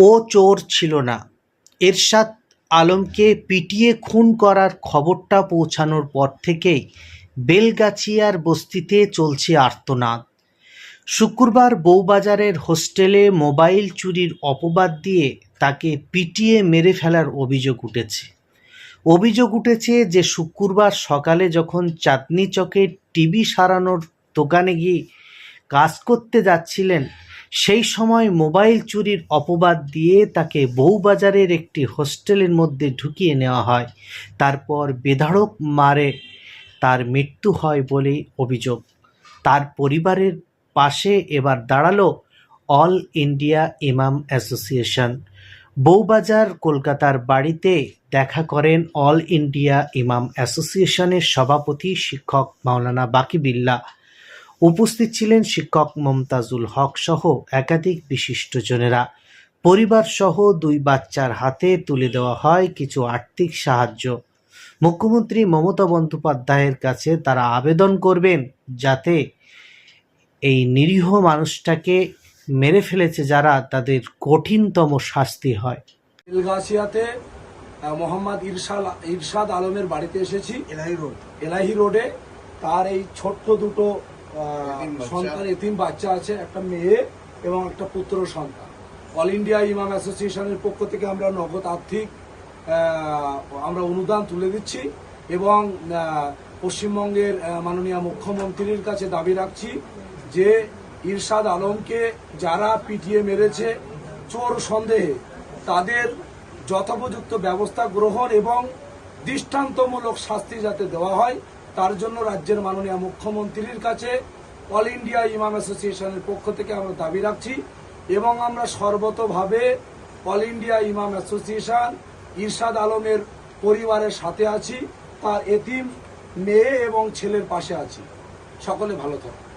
ও চোর ছিল না। এরশাদ আলমকে পিটিয়ে খুন করার খবরটা পৌঁছানোর পর থেকেই বেলগাছিয়ার বস্তিতে চলছে আর্তনাদ। শুক্রবার বউবাজারের হোস্টেলে মোবাইল চুরির অপবাদ দিয়ে তাকে পিটিয়ে মেরে ফেলার অভিযোগ উঠেছে। অভিযোগ উঠেছে যে শুক্রবার সকালে যখন চাঁদনি চকে টিভি সারানোর দোকানে গিয়ে কাজ করতে যাচ্ছিলেন সেই সময় মোবাইল চুরির অপবাদ দিয়ে তাকে বউবাজারের একটি হোস্টেলের মধ্যে ঢুকিয়ে নেওয়া হয়। তারপর বেধাড়ক মারে, তার মৃত্যু হয় বলে অভিযোগ। তার পরিবারের পাশে এবার দাঁড়াল all India imam association. Bowbazar, কলকাতার বাড়িতে দেখা করেন অল ইন্ডিয়া ইমাম অ্যাসোসিয়েশনের সভাপতি শিক্ষক মাওলানা বাকি বাকিবিল্লা। উপস্থিত ছিলেন শিক্ষক মমতাজুল হক সহ একাধিক বিশিষ্টজনেরা পরিবার সহ দুই বাচ্চার হাতে তুলে দেওয়া হয় কিছু আর্থিক সাহায্য। মুখ্যমন্ত্রী মমতা বন্দ্যোপাধ্যায়ের কাছে তারা আবেদন করবেন যাতে এই নিরীহ মানুষটাকে মেরে ফেলেছে যারা তাদের কঠিনতম শাস্তি হয়। মোহাম্মদ ইরশাল ইরশাদ আলমের বাড়িতে এসেছি। এলাহি রোড। এলাহি রোডে তার এই ছোট্ট দুটো। সন্তান এতিম বাচ্চা আছে একটা মেয়ে এবং একটা পুত্র সন্তান। অল ইন্ডিয়া ইমাম অ্যাসোসিয়েশনের পক্ষ থেকে আমরা নগদ আর্থিক আমরা অনুদান তুলে দিচ্ছি এবং পশ্চিমবঙ্গের মাননীয় মুখ্যমন্ত্রীর কাছে দাবি রাখছি যে ইরশাদ আলমকে যারা পিটিয়ে মেরেছে চোর সন্দেহে তাদের যথোপযুক্ত ব্যবস্থা গ্রহণ এবং দৃষ্টান্তমূলক শাস্তি যাতে দেওয়া হয় তার জন্য রাজ্যের মাননীয় মুখ্যমন্ত্রীর কাছে অল ইন্ডিয়া ইমাম অ্যাসোসিয়েশনের পক্ষ থেকে আমরা দাবি রাখছি এবং আমরা সর্বতভাবে অল ইন্ডিয়া ইমাম অ্যাসোসিয়েশন ইরশাদ আলমের পরিবারের সাথে আছি, তার এতিম মেয়ে এবং ছেলের পাশে আছি। সকলে ভালো থাকুন।